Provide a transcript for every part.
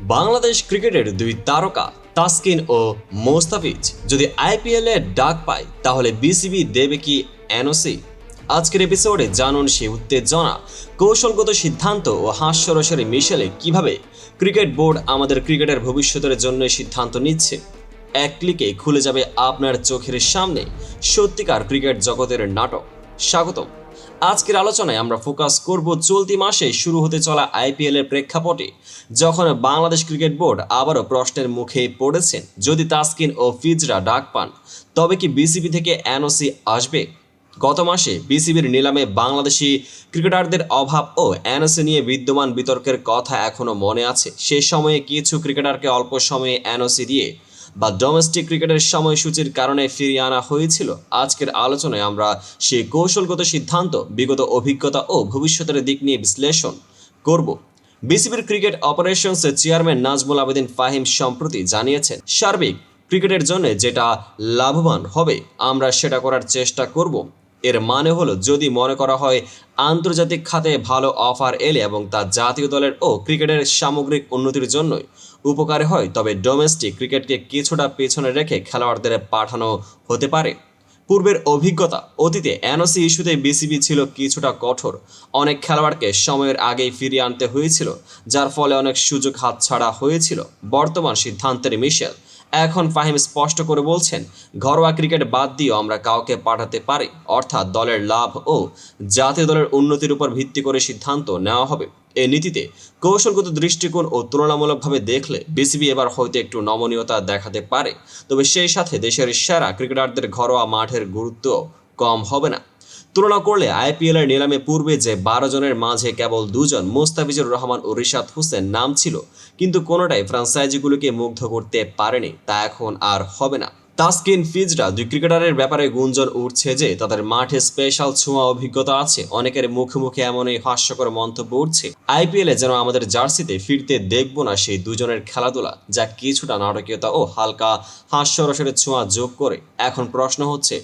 বাংলাদেশ ক্রিকেটের দুই তারকা তাসকিন ও মোস্তাফিজ যদি আইপিএল ডাক পায়, তাহলে বিসিবি দেবে কি এনওসি? আজকের এপিসোডে জানুন সে উত্তেজনা, কৌশলগত সিদ্ধান্ত ও হাস্যরসের মিশেলে কীভাবে ক্রিকেট বোর্ড আমাদের ক্রিকেটের ভবিষ্যতের জন্য সিদ্ধান্ত নিচ্ছে? এক ক্লিকে খুলে যাবে আপনার চোখের সামনে সত্যিকার ক্রিকেট জগতের নাটক। স্বাগতম। আজকের আলোচনায় আমরা ফোকাস করব চলতি মাসে শুরু হতে চলা আইপিএল এর প্রেক্ষাপটে, যখন বাংলাদেশ ক্রিকেট বোর্ড আবারও প্রশ্নের মুখে পড়েছেন। যদি তাসকিন ও ফিজরা ডাক পান, তবে কি বিসিবি থেকে এনওসি আসবে? গত মাসে বিসিবির নিলামে বাংলাদেশি ক্রিকেটারদের অভাব ও এনওসি নিয়ে বিদ্যমান বিতর্কের কথা এখনও মনে আছে। সে সময়ে কিছু ক্রিকেটারকে অল্প সময়ে এনওসি দিয়ে বা ডোমেস্টিক ক্রিকেটের সময়সূচির কারণে ফিরিয়ে আনা হয়েছিল? আজকের আলোচনায় আমরা সেই কৌশলগত সিদ্ধান্ত, বিগত অভিজ্ঞতা ও ভবিষ্যতের দিক নিয়ে বিশ্লেষণ করব। বিসিবির cricket operations chairman Nazmul Abedin Fahim সম্প্রতি জানিয়েছেন, সার্বিক ক্রিকেটের জন্য যেটা লাভবান হবে, আমরা সেটা করার চেষ্টা করব। এর মানে হলো, যদি মনে করা হয় আন্তর্জাতিক খাতে ভালো অফার এলে এবং তা জাতীয় দলের ও ক্রিকেটের সামগ্রিক উন্নতির জন্যই উপকারে হয়, তবে ডোমেস্টিক ক্রিকেটকে কিছুটা পেছনে রেখে খেলোয়াড়দের পাঠানো হতে পারে। পূর্বের অভিজ্ঞতা, অতীতে এনওসি ইস্যুতে বিসিবি ছিল কিছুটা কঠোর। অনেক খেলোয়াড়কে সময়ের আগেই ফিরিয়ে আনতে হয়েছিল, যার ফলে অনেক সুযোগ হাতছাড়া হয়েছিল। বর্তমান সিদ্ধান্তের মিশেল এখন ফাহিম স্পষ্ট করে বলছেন, ঘরোয়া ক্রিকেট বাদ দিয়েও আমরা কাউকে পাঠাতে পারি। অর্থাৎ দলের লাভ ও জাতীয় দলের উন্নতির উপর ভিত্তি করে সিদ্ধান্ত নেওয়া হবে। এ নীতিতে কৌশলগত দৃষ্টিকোণ ও তুলনামূলকভাবে দেখলে বিসিবি এবার হয়তো একটু নমনীয়তা দেখাতে পারে। তবে সেই সাথে দেশের সেরা ক্রিকেটারদের ঘরোয়া মাঠের গুরুত্ব কম হবে না। তুলনা করলে আইপিএল এর নিলামে পূর্বে যে বারো জনের মাঝে কেবল দুজন মোস্তাফিজুর রহমান ও রিশাদ হোসেন নাম ছিল, কিন্তু কোনোটাই ফ্রাঞ্চাইজিগুলোকে মুগ্ধ করতে পারেনি, তা এখন আর হবে না। তাসকিন ফিজরা দুই ক্রিকেটারের ব্যাপারে গুঞ্জন উঠছে যে তাদের মাঠে স্পেশাল ছোঁয়া অভিজ্ঞতা আছে। অনেকের মুখে মুখে এমন এই হাস্যকর মন্তব্য উঠছে। আইপিএলে যেন আমাদের জার্সিতে ফিরতে দেখব না সেই দুজনের খেলাধুলা, যা কিছুটা নাটকীয়তা ও হালকা হাস্যরসের ছোঁয়া যোগ করে। এখন প্রশ্ন হচ্ছে,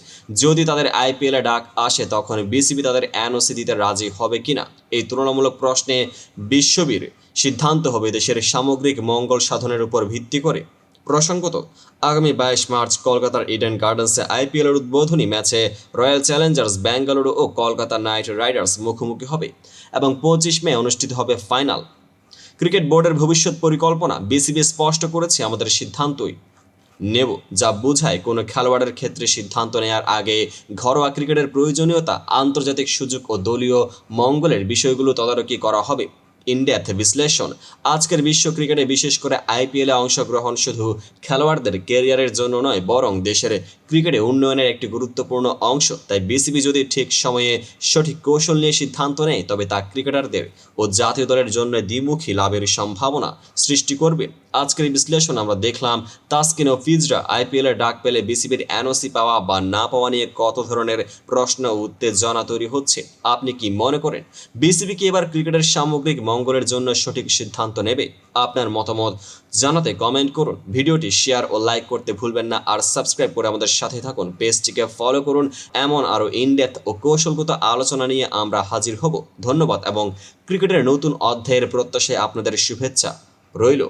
যদি তাদের আইপিএলে ডাক আসে, তখন বিসিবি তাদের এনওসি দিতে রাজি হবে কিনা? এই তুলনামূলক প্রশ্নে বিশ্ববীর সিদ্ধান্ত হবে দেশের সামগ্রিক মঙ্গল সাধনের উপর ভিত্তি করে। প্রসঙ্গত, আগামী বাইশ মার্চ কলকাতার ইডেন গার্ডেন্সে আইপিএলের উদ্বোধনী ম্যাচে রয়্যাল চ্যালেঞ্জার্স বেঙ্গালুরু ও কলকাতা নাইট রাইডার্স মুখোমুখি হবে এবং পঁচিশ মে অনুষ্ঠিত হবে ফাইনাল। ক্রিকেট বোর্ডের ভবিষ্যৎ পরিকল্পনা বিসিবি স্পষ্ট করেছে আমাদের সিদ্ধান্তই। নেব, যা বোঝায় কোনো খেলোয়াড়ের ক্ষেত্রে সিদ্ধান্ত নেওয়ার আগে ঘরোয়া ক্রিকেটের প্রয়োজনীয়তা, আন্তর্জাতিক সুযোগ ও দলীয় মঙ্গলের বিষয়গুলো তদারকি করা হবে। ইনডেপথ বিশ্লেষণ। আজকের বিশ্ব ক্রিকেটে বিশেষ করে আইপিএলে অংশগ্রহণ শুধু খেলোয়াড়দের ক্যারিয়ারের জন্য নয়, বরং দেশের ক্রিকেটে উন্নয়নের একটি গুরুত্বপূর্ণ অংশ। তাই বিসিবি যদি ঠিক সময়ে সঠিক কৌশল নিয়ে সিদ্ধান্ত নেয়, তবে তা ক্রিকেটারদের ও জাতীয় দলের জন্য দ্বিমুখী লাভের সম্ভাবনা সৃষ্টি করবে। আজকের বিশ্লেষণ আমরা দেখলাম তাসকিন ও ফিজরা আইপিএল এর ডাক পেলে বিসিবির এনওসি পাওয়া বা না পাওয়া নিয়ে কত ধরনের প্রশ্ন উত্তেজনা তৈরি হচ্ছে, আপনি কি মনে করেন? বিসিবি কি এবার ক্রিকেটের সামগ্রিক মঙ্গলের জন্য সঠিক সিদ্ধান্ত নেবে। আপনার মতামত জানাতে কমেন্ট করুন। ভিডিওটি শেয়ার ও লাইক করতে ভুলবেন না। আর সাবস্ক্রাইব করে আমাদের সাথে থাকুন। পেজটিকে ফলো করুন। এমন আরও ইনডেপথ ও কৌশলগত আলোচনা নিয়ে আমরা হাজির হব। ধন্যবাদ এবং ক্রিকেটের নতুন অধ্যায়ের প্রত্যাশায় আপনাদের শুভেচ্ছা রইল।